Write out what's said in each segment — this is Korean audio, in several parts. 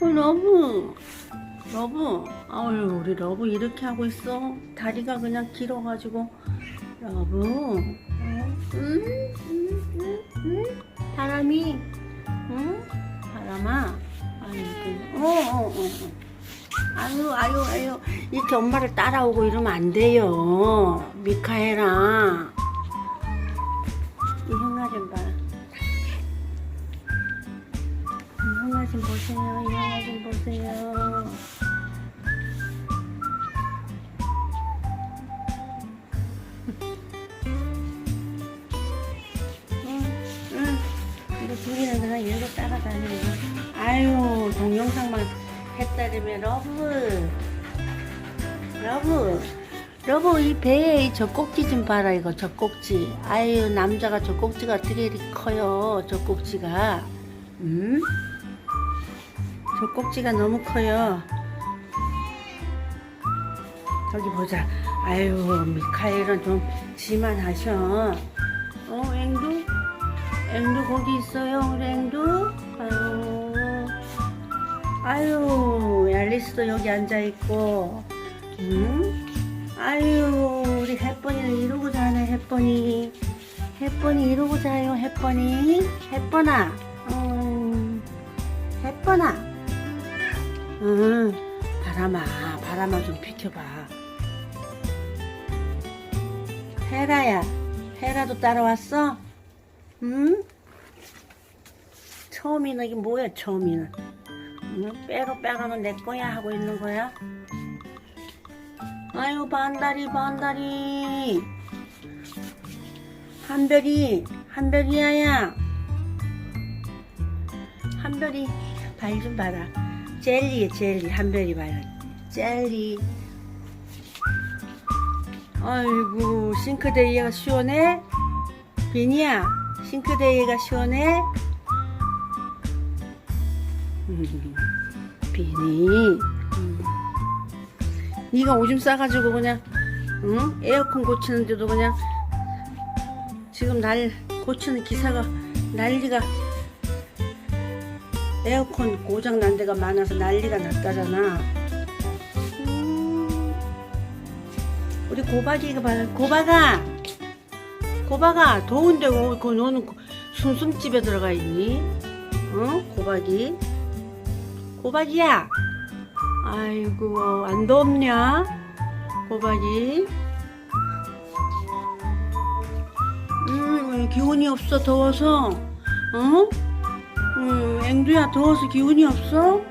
어, 러브. 러브. 아유, 우리 러브 이렇게 하고 있어. 다리가 그냥 길어가지고. 러브. 어? 응? 응? 응? 응? 바람이. 응? 바람아. 아이고. 어, 어, 어. 어. 아유, 아유, 아유. 이렇게 엄마를 따라오고 이러면 안 돼요. 미카엘아. 이 형아 좀 봐. 이 형아 좀 보세요. 보세요. 응, 응. 이거 둘이는 그냥 일로 따라다니는 거. 아유, 동영상만 했다르면 러브. 러브. 러브, 이 배에 이 젖꼭지 좀 봐라, 이거 젖꼭지. 아유, 남자가 젖꼭지가 어떻게 이렇게 커요, 젖꼭지가. 음? 젖꼭지가 너무 커요. 저기 보자. 아유, 미카엘은 좀 지만 하셔. 어, 앵두? 앵두 거기 있어요, 우리 앵두? 아유. 아유, 앨리스도 여기 앉아있고. 응? 아유, 우리 햇번이는 이러고 자네, 햇번이. 햇번이 이러고 자요, 햇번이. 햇번아. 음, 햇번아. 응, 바람아, 바람아 좀 비켜봐. 헤라야, 헤라도 따라왔어? 응? 처음이는 이게 뭐야, 처음이는? 응? 빼로 빼로는 내 거야 하고 있는 거야? 아유, 반다리, 반다리. 한별이, 한별이야야. 한별이, 발 좀 봐라. 젤리에 젤리, 한별이 봐라. 젤리. 아이고, 싱크대기가 시원해? 비니야, 싱크대기가 시원해? 음, 비니. 음. 네가 오줌 싸가지고 그냥 응? 에어컨 고치는데도 그냥 지금 날 고치는 기사가 난리가 에어컨 고장 난 데가 많아서 난리가 났다잖아. 음. 우리 고박이가 봐 고박아 고박아 더운데 왜그 너는 숨숨집에 들어가 있니? 어 고박이 고박이야. 아이고 안 덥냐 고박이 음 기운이 없어 더워서 어? 음, 앵두야 더워서 기운이 없어?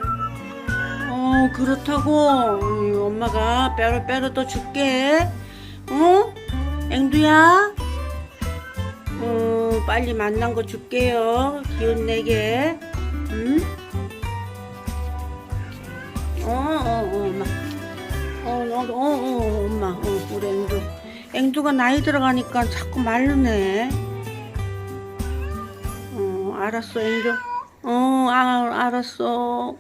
어 그렇다고 음, 엄마가 빼로 빼로 또 줄게 어? 앵두야 어 빨리 만난 거 줄게요 기운 내게 응? 어, 어, 어, 엄마. 어, 어, 어, 어, 엄마. 어, 우리 앵두. 앵두가 나이 들어가니까 자꾸 마르네. 어, 알았어, 앵두. 어, 아, 알았어.